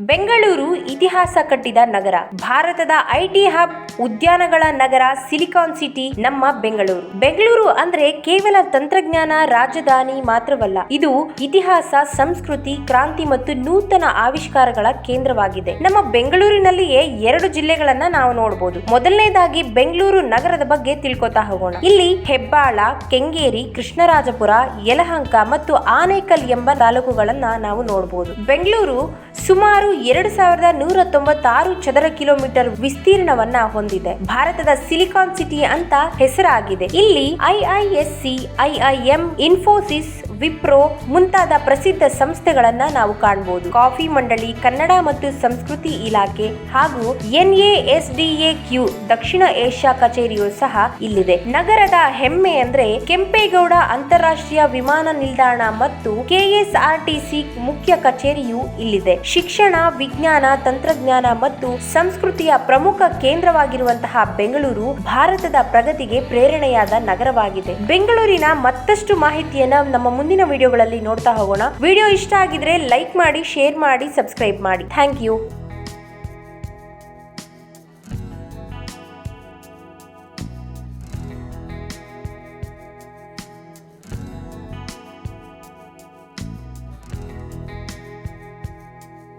ಬೆಂಗಳೂರು ಇತಿಹಾಸ ಕಟ್ಟಿದ ನಗರ. ಭಾರತದ ಐಟಿ ಹಬ್ ಉದ್ಯಾನಗಳ ನಗರ ಸಿಲಿಕಾನ್ ಸಿಟಿ ನಮ್ಮ ಬೆಂಗಳೂರು. ಬೆಂಗಳೂರು ಅಂದ್ರೆ ಕೇವಲ ತಂತ್ರಜ್ಞಾನ, ರಾಜಧಾನಿ ಮಾತ್ರವಲ್ಲ, ಇದು ಇತಿಹಾಸ, ಸಂಸ್ಕೃತಿ, ಕ್ರಾಂತಿ ಮತ್ತು ನೂತನ ಆವಿಷ್ಕಾರಗಳ ಕೇಂದ್ರವಾಗಿದೆ. ನಮ್ಮ ಬೆಂಗಳೂರಿನಲ್ಲಿಯೇ ಎರಡು ಜಿಲ್ಲೆಗಳನ್ನ ನಾವು ನೋಡಬಹುದು ಮೊದಲನೇದಾಗಿ ಬೆಂಗಳೂರು ನಗರದ ಬಗ್ಗೆ ತಿಳ್ಕೊತಾ ಹೋಗೋಣ. ಇಲ್ಲಿ ಹೆಬ್ಬಾಳ, ಕೆಂಗೇರಿ, ಕೃಷ್ಣರಾಜಪುರ, ಯಲಹಂಕ ಮತ್ತು ಆನೇಕಲ್ ಎಂಬ ತಾಲೂಕುಗಳನ್ನ ನಾವು ನೋಡಬಹುದು ಬೆಂಗಳೂರು ಸುಮಾರು ಎರಡು ಸಾವಿರದ ನೂರ ತೊಂಬತ್ತಾರು ಚದರ ಕಿಲೋಮೀಟರ್ ವಿಸ್ತೀರ್ಣವನ್ನ ಹೊಂದಿದೆ. ಭಾರತದ ಸಿಲಿಕಾನ್ ಸಿಟಿ ಅಂತ ಹೆಸರಾಗಿದೆ. ಇಲ್ಲಿ ಐಐಎಸ್ಸಿ ಐಐಎಂ ಇನ್ಫೋಸಿಸ್ ವಿಪ್ರೋ ಮುಂತಾದ ಪ್ರಸಿದ್ಧ ಸಂಸ್ಥೆಗಳನ್ನ ನಾವು ಕಾಣಬಹುದು ಕಾಫಿ ಮಂಡಳಿ, ಕನ್ನಡ ಮತ್ತು ಸಂಸ್ಕೃತಿ ಇಲಾಖೆ ಹಾಗೂ ಎನ್ಎಎಸ್ಡಿಎ ಕ್ಯೂ ದಕ್ಷಿಣ ಏಷ್ಯಾ ಕಚೇರಿಯು ಸಹ ಇಲ್ಲಿದೆ. ನಗರದ ಹೆಮ್ಮೆ ಅಂದ್ರೆ ಕೆಂಪೇಗೌಡ ಅಂತಾರಾಷ್ಟ್ರೀಯ ವಿಮಾನ ನಿಲ್ದಾಣ ಮತ್ತು ಕೆಎಸ್ಆರ್ಟಿಸಿ ಮುಖ್ಯ ಕಚೇರಿಯು ಇಲ್ಲಿದೆ. ಶಿಕ್ಷಣ, ವಿಜ್ಞಾನ, ತಂತ್ರಜ್ಞಾನ ಮತ್ತು ಸಂಸ್ಕೃತಿಯ ಪ್ರಮುಖ ಕೇಂದ್ರವಾಗಿರುವಂತಹ ಬೆಂಗಳೂರು ಭಾರತದ ಪ್ರಗತಿಗೆ ಪ್ರೇರಣೆಯಾದ ನಗರವಾಗಿದೆ. ಬೆಂಗಳೂರಿನ ಮತ್ತಷ್ಟು ಮಾಹಿತಿಯನ್ನ ನಮ್ಮ ಮುಂದಿನ ವಿಡಿಯೋಗಳಲ್ಲಿ ನೋಡ್ತಾ ಹೋಗೋಣ. ವಿಡಿಯೋ ಇಷ್ಟ ಆಗಿದ್ರೆ ಲೈಕ್ ಮಾಡಿ, ಶೇರ್ ಮಾಡಿ, ಸಬ್ಸ್ಕ್ರೈಬ್ ಮಾಡಿ. Thank you.